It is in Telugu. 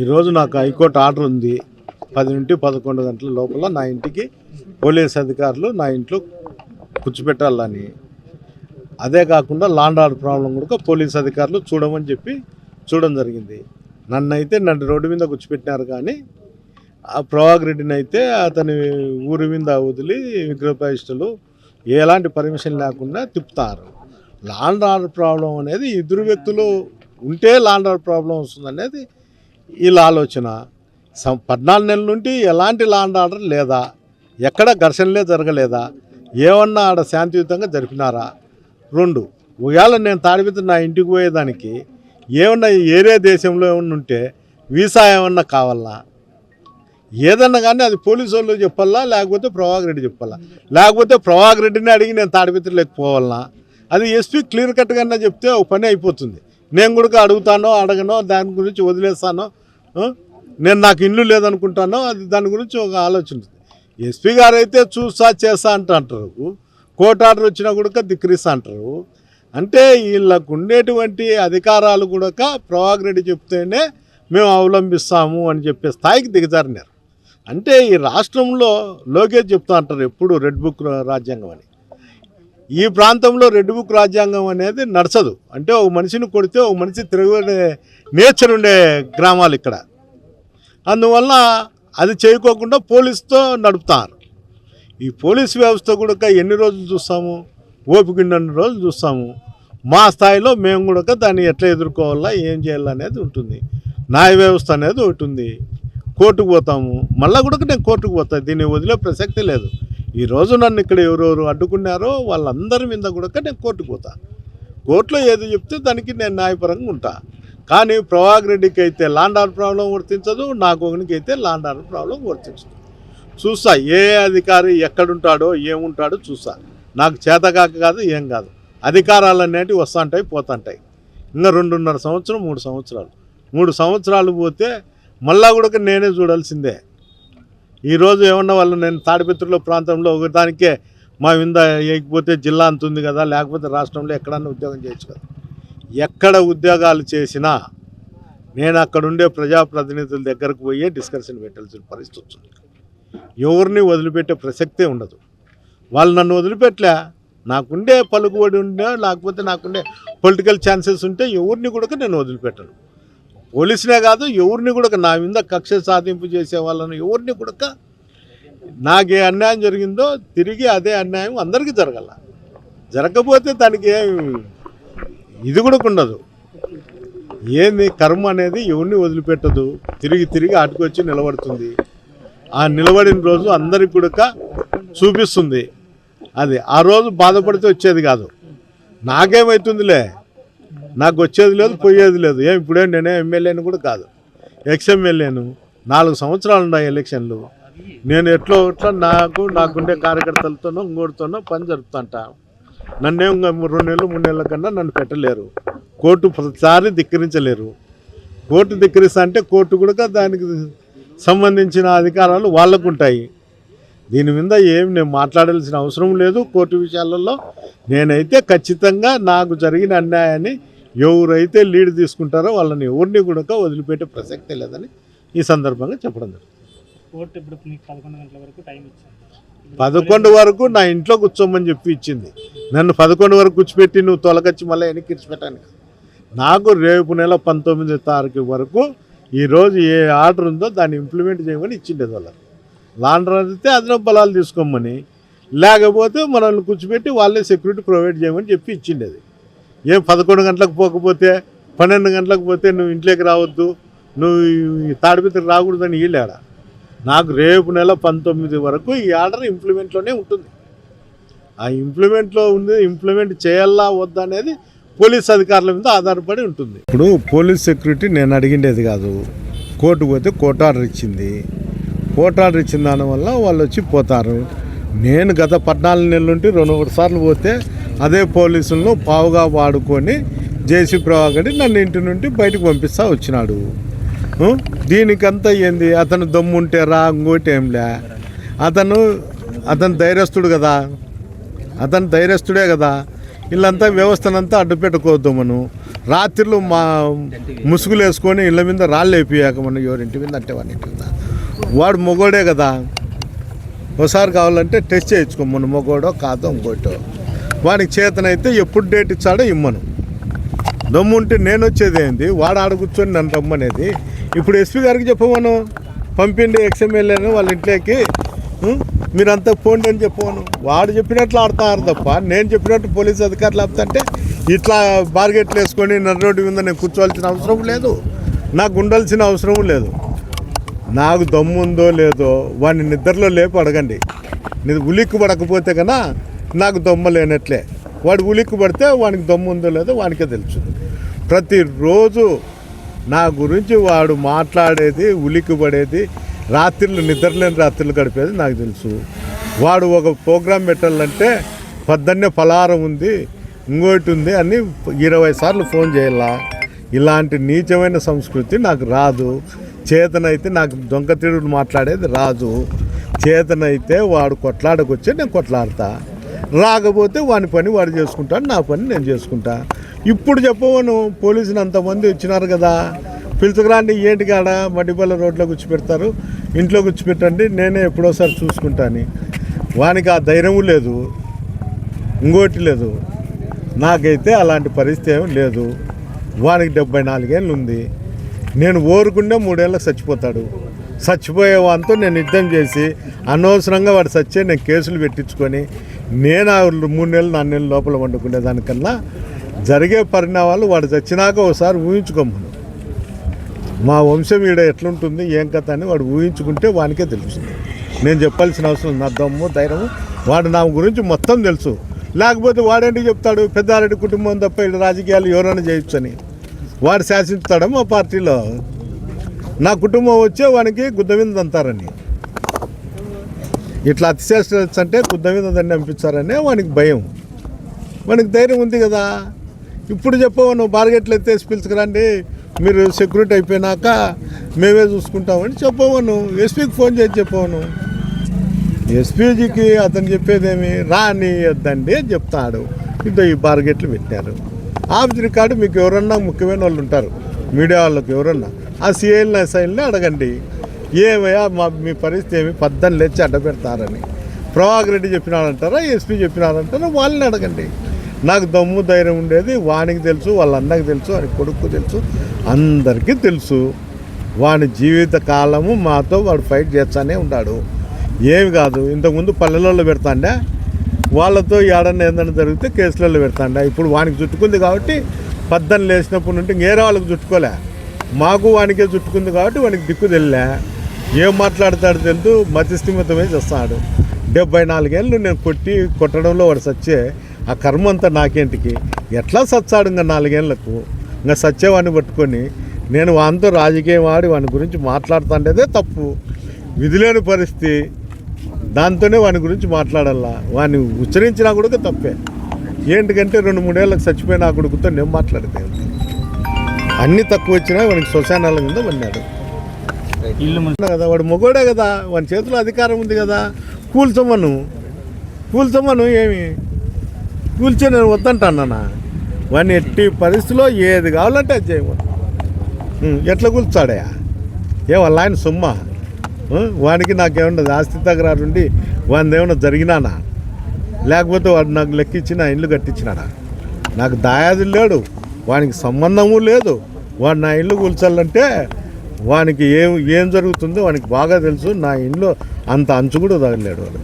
ఈరోజు నాకు హైకోర్టు ఆర్డర్ ఉంది. పది నుండి పదకొండు గంటల లోపల నా ఇంటికి పోలీస్ అధికారులు నా ఇంట్లో కూర్చోపెట్టాలని అదే కాకుండా లాండ్ ఆర్డర్ ప్రాబ్లం కూడా పోలీస్ అధికారులు చూడమని చెప్పి చూడడం జరిగింది. నన్ను అయితే నన్ను రోడ్డు మీద కూర్చోపెట్టినారు కానీ ఆ ప్రభాకర్ రెడ్డిని అయితే అతని ఊరి మీద వదిలి విగ్రహప్రతిష్టలు ఎలాంటి పర్మిషన్ లేకుండా తిప్పుతారు. లాండ్ ఆర్డర్ ప్రాబ్లం అనేది ఇద్దరు వ్యక్తులు ఉంటే లాండ్ ఆర్డర్ ప్రాబ్లం వస్తుంది అనేది వీళ్ళ ఆలోచన. సం పద్నాలుగు నెలల నుండి ఎలాంటి లాండ్ ఆర్డర్ లేదా? ఎక్కడ ఘర్షణలే జరగలేదా? ఏమన్నా ఆడ శాంతియుతంగా జరిపినారా? రెండు ఒకవేళ నేను తాడిపిత నా ఇంటికి పోయేదానికి ఏమన్నా ఏరే దేశంలో ఏమన్నా ఉంటే వీసా ఏమన్నా కావాలా? ఏదన్నా కానీ అది పోలీసు వాళ్ళు చెప్పాలా? లేకపోతే ప్రభాకర్ రెడ్డి చెప్పాలా? లేకపోతే ప్రభాకర్ రెడ్డిని అడిగి నేను తాడిపిత్రలోకి పోవాలనా అది ఎస్పీ క్లియర్ కట్గా చెప్తే ఒక పని అయిపోతుంది. నేను కూడా అడుగుతానో అడగనో దాని గురించి వదిలేస్తానో నేను నాకు ఇల్లు లేదనుకుంటానో అది దాని గురించి ఒక ఆలోచన ఎస్పీ గారు అయితే చూసా చేసా అంట అంటారు కోర్టు ఆర్డర్ వచ్చినా కూడా ధిక్కరిస్తా అంటారు. అంటే వీళ్ళకు ఉండేటువంటి అధికారాలు కూడా ప్రభాకర్ రెడ్డి చెప్తేనే మేము అవలంబిస్తాము అని చెప్పే స్థాయికి దిగజారినారు. అంటే ఈ రాష్ట్రంలో లోకేష్ చెప్తా అంటారు ఎప్పుడు రెడ్ బుక్ రాజ్యాంగం అని. ఈ ప్రాంతంలో రెడ్ బుక్ రాజ్యాంగం అనేది నడచదు. అంటే ఒక మనిషిని కొడితే ఒక మనిషి తిరగడే నేచర్ ఉండే గ్రామాలు ఇక్కడ. అందువల్ల అది చేయకోకుండా పోలీసుతో నడుపుతారు. ఈ పోలీస్ వ్యవస్థ కూడా ఎన్ని రోజులు చూస్తాము? ఓపిక రోజులు చూస్తాము. మా స్థాయిలో మేము కూడా దాన్ని ఎట్లా ఎదుర్కోవాలా ఏం చేయాలనేది ఉంటుంది. న్యాయ వ్యవస్థ అనేది ఒకటి ఉంది. కోర్టుకు పోతాము. మళ్ళీ కూడా నేను కోర్టుకు పోతా. దీన్ని వదిలే ప్రసక్తి లేదు. ఈ రోజు నన్ను ఇక్కడ ఎవరెవరు అడ్డుకున్నారో వాళ్ళందరి మీద కూడా నేను కోర్టుకు పోతా. కోర్టులో ఏది చెప్తే దానికి నేను న్యాయపరంగా ఉంటా. కానీ ప్రభాకర్ రెడ్డికి అయితే లాండ్ ఆర్డర్ ప్రాబ్లం వర్తించదు నాకు ఒకనికి అయితే లాండ్ ఆర్డర్ ప్రాబ్లం వర్తించదు. చూస్తా ఏ అధికారి ఎక్కడుంటాడో ఏముంటాడో చూస్తా. నాకు చేతకాక కాదు ఏం కాదు. అధికారాలు అనేటివి వస్తుంటాయి పోతుంటాయి. ఇంకా రెండున్నర సంవత్సరం మూడు సంవత్సరాలు. మూడు సంవత్సరాలు పోతే మళ్ళా కూడా నేనే చూడాల్సిందే. ఈరోజు ఏమన్నా వాళ్ళు నేను తాడిపత్రిలో ప్రాంతంలో ఒకదానికే మా వింద వేయకపోతే జిల్లా అంత ఉంది కదా లేకపోతే రాష్ట్రంలో ఎక్కడన్నా ఉద్యోగం చేయొచ్చు కదా. ఎక్కడ ఉద్యోగాలు చేసినా నేను అక్కడుండే ప్రజాప్రతినిధుల దగ్గరకు పోయే డిస్కషన్ పెట్టాల్సిన పరిస్థితి వచ్చింది ఎవరిని వదిలిపెట్టే ప్రసక్తే ఉండదు. వాళ్ళు నన్ను వదిలిపెట్టలే. నాకుండే పలుకుబడి ఉండే లేకపోతే నాకుండే పొలిటికల్ ఛాన్సెస్ ఉంటే ఎవరిని కూడా నేను వదిలిపెట్టను. పోలీసునే కాదు ఎవరిని కూడా నా మీద కక్ష సాధింపు చేసే వాళ్ళని ఎవరిని కూడా నాకే అన్యాయం జరిగిందో తిరిగి అదే అన్యాయం అందరికీ జరగల. జరగకపోతే దానికి ఏం ఇది కూడా ఉండదు ఏంది కర్మ అనేది ఎవరిని వదిలిపెట్టదు తిరిగి తిరిగి ఆటుకొచ్చి నిలబడుతుంది. ఆ నిలబడిన రోజు అందరికి కూడా చూపిస్తుంది. అది ఆ రోజు బాధపడితే వచ్చేది కాదు. నాకేమవుతుందిలే నాకు వచ్చేది లేదు పోయేది లేదు. ఏం ఇప్పుడే నేనే ఎమ్మెల్యేని కూడా కాదు. ఎక్స్ఎమ్మెల్యేను నాలుగు సంవత్సరాలు ఉన్నాయి ఎలక్షన్లు. నేను ఎట్లో ఇట్లా నాకు నాకుండే కార్యకర్తలతోనో ఇంకోటితోనో పని జరుపుతుంటా. నన్నే రెండు నెలలు మూడు నెలల కన్నా నన్ను పెట్టలేరు. కోర్టు ప్రతిసారి ధిక్కరించలేరు. కోర్టు ధిక్కరిస్తా అంటే కోర్టు కూడా దానికి సంబంధించిన అధికారాలు వాళ్ళకు ఉంటాయి దీని మీద ఏం నేను మాట్లాడాల్సిన అవసరం లేదు. కోర్టు విషయాలలో నేనైతే ఖచ్చితంగా నాకు జరిగిన అన్యాయాన్ని ఎవరైతే లీడ్ తీసుకుంటారో వాళ్ళని ఎవరిని కూడా వదిలిపెట్టే ప్రసక్తే లేదని ఈ సందర్భంగా చెప్పడం జరుగుతుంది. పదకొండు వరకు నా ఇంట్లో కూర్చోమని చెప్పి ఇచ్చింది. నన్ను పదకొండు వరకు కూర్చోపెట్టి నువ్వు తొలగచ్చి మళ్ళీ వెనక్కి ఇచ్చిపెట్టాను నాకు రేపు నెల పంతొమ్మిది తారీఖు వరకు ఈరోజు ఏ ఆర్డర్ ఉందో దాన్ని ఇంప్లిమెంట్ చేయమని ఇచ్చిండేది వాళ్ళకి. లాండర్ అయితే అదనపు బలాలు తీసుకోమని. లేకపోతే మనల్ని కూర్చోబెట్టి వాళ్ళే సెక్యూరిటీ ప్రొవైడ్ చేయమని చెప్పి ఇచ్చిండేది ఏం పదకొండు గంటలకు పోకపోతే పన్నెండు గంటలకు పోతే నువ్వు ఇంట్లోకి రావద్దు నువ్వు ఈ తాడిపిత్రికి రాకూడదని వీళ్ళాడ నాకు రేపు నెల పంతొమ్మిది వరకు ఈ ఆర్డర్ ఇంప్లిమెంట్లోనే ఉంటుంది. ఆ ఇంప్లిమెంట్లో ఉంది ఇంప్లిమెంట్ చేయాలా వద్దా అనేది పోలీస్ అధికారుల మీద ఆధారపడి ఉంటుంది. ఇప్పుడు పోలీస్ సెక్యూరిటీ నేను అడిగిండేది కాదు. కోర్టు పోతే కోర్టు ఆర్డర్ ఇచ్చింది. కోర్టు ఆర్డర్ ఇచ్చిన దానివల్ల వాళ్ళు వచ్చి పోతారు. నేను గత పద్నాలుగు నెలల నుండి రెండు మూడు సార్లు పోతే అదే పోలీసులను పావుగా వాడుకొని జేసీ ప్రభాకర్ నన్ను ఇంటి నుండి బయటకు పంపిస్తా వచ్చినాడు. దీనికంతా ఏంది? అతను దమ్ముంటే రా ఇంకోటి ఏంలే అతను అతను ధైర్యస్తుడు కదా. అతను ధైర్యస్తుడే కదా. వీళ్ళంతా వ్యవస్థనంతా అడ్డుపెట్టుకోవద్దు మనం. రాత్రిలో మా ముసుగులు వేసుకొని ఇళ్ళ మీద రాళ్ళు వేపియాక మనం ఎవరింటి మీద అంటే వాళ్ళ ఇంటి మీద. వాడు మొగోడే కదా. ఒకసారి కావాలంటే టెస్ట్ చేయించుకోమను మొగోడో కాదో ఇంకోటో. వాడికి చేతనైతే ఎప్పుడు డేట్ ఇచ్చాడో ఇమ్మను. దమ్ము ఉంటే నేను వచ్చేది ఏంది? వాడు ఆడ కూర్చొని నన్ను రమ్మనేది ఇప్పుడు ఎస్పీ గారికి చెప్పమను. పంపిండి ఎక్స్ఎమ్మెల్యేను వాళ్ళ ఇంట్లోకి. మీరంతా పోండి అని చెప్పమను. వాడు చెప్పినట్లు ఆడతారు తప్ప నేను చెప్పినట్టు పోలీస్ అధికారులు ఆపుతంటే ఇట్లా బార్గెట్లు వేసుకొని నన్ను రోడ్డు మీద నేను కూర్చోవాల్సిన అవసరం లేదు. నాకు ఉండాల్సిన అవసరం లేదు. నాకు దమ్ము ఉందో లేదో వాడిని నిద్రలో లేపు అడగండి. ఉలిక్కు పడకపోతే కన్నా నాకు దమ్ము లేనట్లే. వాడు ఉలిక్కు పడితే వానికి దమ్ము ఉందో లేదో వానికే తెలుసు. ప్రతిరోజు నా గురించి వాడు మాట్లాడేది ఉలిక్కు పడేది రాత్రులు నిద్రలేని రాత్రులు గడిపేది నాకు తెలుసు. వాడు ఒక ప్రోగ్రాం పెట్టాలంటే పొద్దున్నే పలారం ఉంది ఇంకోటి ఉంది అని ఇరవై సార్లు ఫోన్ చేయాలా? ఇలాంటి నీచమైన సంస్కృతి నాకు రాదు. చేతనైతే నాకు దొంగ మాట్లాడేది రాదు చేతనైతే వాడు కొట్లాడకొచ్చి నేను కొట్లాడతా. రాకపోతే వాని పని వాడు చేసుకుంటాడు నా పని నేను చేసుకుంటా. ఇప్పుడు చెప్పవను పోలీసులు అంతమంది వచ్చినారు కదా. పిలుచుకురాండి ఏంటి కాడ? మడ్డిపల్ల రోడ్లో కూర్చోపెడతారు. ఇంట్లో కూర్చోపెట్టండి నేనే ఎప్పుడోసారి చూసుకుంటాను. వానికి ఆ ధైర్యం లేదు ఇంకోటి లేదు. నాకైతే అలాంటి పరిస్థితి ఏం లేదు. వానికి డెబ్బై నాలుగేళ్ళు ఉంది. నేను ఓరుకుండే మూడేళ్ళకి చచ్చిపోతాడు. చచ్చిపోయే వాడితో నేను యుద్ధం చేసి అనవసరంగా వాడు చచ్చే నేను కేసులు పెట్టించుకొని నేను ఆ మూడు నెలలు నాలుగు నెలలు లోపల వండుకునే దానికన్నా జరిగే పరిణామాలు వాడు చచ్చినాక ఒకసారి ఊహించుకోమను. మా వంశం ఈడ ఎట్లుంటుంది ఏం కథ అని వాడు ఊహించుకుంటే వానికే తెలుస్తుంది నేను చెప్పాల్సిన అవసరం నా దమ్ము ధైర్యము వాడు నా గురించి మొత్తం తెలుసు. లేకపోతే వాడేంటి చెప్తాడు పెద్దారెడ్డి కుటుంబం తప్ప ఈడ రాజకీయాలు ఎవరైనా చేయొచ్చని. వాడు శాసిస్తాడు మా పార్టీలో. నా కుటుంబం వచ్చే వానికి గుద్ద అంటారని ఇట్లా అతిశేష అంటే గుద్ద పంపించారనే వానికి భయం. వానికి ధైర్యం ఉంది కదా. ఇప్పుడు చెప్పవు నువ్వు బార్గెట్లు ఎత్తేసి పిలుచుకురండి మీరు సెక్యూరిటీ అయిపోయినాక మేమే చూసుకుంటామని చెప్పవను ఎస్పీకి ఫోన్ చేసి చెప్పవను ఎస్పీజీకి అతను చెప్పేదేమి? రాని వద్దండి అని చెప్తాడు. ఇద్దరు ఈ బార్గెట్లు పెట్టారు. ఆఫీస్ రికార్డు మీకు ఎవరన్నా ముఖ్యమైన వాళ్ళు ఉంటారు. మీడియా వాళ్ళకి ఎవరన్నా. ఆ సీఎల్ని ఎస్ఐల్ని అడగండి. ఏమయ్యా మా మీ పరిస్థితి ఏమి? పద్దని లేచి అడ్డ పెడతారని. ప్రభాకర్ రెడ్డి చెప్పినాడంటారా ఎస్పీ చెప్పినారంటారా వాళ్ళని అడగండి. నాకు దమ్ము ధైర్యం ఉండేది వానికి తెలుసు వాళ్ళ అన్నకి తెలుసు వాడి కొడుకు తెలుసు అందరికీ తెలుసు. వాని జీవిత కాలము మాతో వాడు ఫైట్ చేస్తానే ఉన్నాడు ఏమి కాదు ఇంతకుముందు పల్లెలలో పెడతాండే? వాళ్ళతో ఏడన్నా ఏదన్నా జరిగితే కేసులలో పెడతాండే. ఇప్పుడు వానికి చుట్టుకుంది కాబట్టి పద్దం లేచినప్పటి నుండి వేరే వాళ్ళకి చుట్టుకోలే. మాకు వానికే చుట్టుకుంది కాబట్టి వానికి దిక్కు తెలియలే. ఏం మాట్లాడతాడు తెలుదు. మతిస్థిమితమే చేస్తాడు డెబ్బై నాలుగేళ్ళు నేను కొట్టి కొట్టడంలో వాడు సచ్చే ఆ కర్మ అంతా నాకేంటికి? ఎట్లా సచ్చాడు ఇంకా నాలుగేళ్ళకు? ఇంకా సచ్చేవాడిని పట్టుకొని నేను వానితో రాజకీయం ఆడి వాని గురించి మాట్లాడుతుండేదే తప్పు. విధిలేని పరిస్థితి. దాంతోనే వాని గురించి మాట్లాడాలా? వాడిని ఉచ్చరించినా కూడా తప్పే. ఏంటికంటే రెండు మూడేళ్ళకి చచ్చిపోయిన ఆ కొడుకుతో నేను మాట్లాడితే అన్నీ తక్కువ వచ్చినా వానికి శ్మశానాల మీద పడినాడు. ఇల్లు కదా వాడు మొగోడే కదా వాని చేతిలో అధికారం ఉంది కదా. కూల్చమను కూల్చమను ఏమి? కూల్చే నేను వద్దంటానా వాడిని ఎట్టి పరిస్థితిలో ఏది కావాలంటే అది చేయమను. ఉం, ఎట్లా కూల్చాడయా? ఏ వాళ్ళ ఆయన సొమ్మ? వానికి నాకేమన్నా ఆస్తి తగరారు ఉండి వాడిని ఏమన్నా జరిగినానా? లేకపోతే వాడు నాకు లెక్కించి నా ఇల్లు కట్టించినాడా నాకు దాయాది లేడు వానికి సంబంధము లేదు. వాడు నా ఇల్లు కూల్చాలంటే వానికి ఏం ఏం జరుగుతుందో వానికి బాగా తెలుసు. నా ఇంట్లో అంత అంచు కూడా తగలేడు వాడు.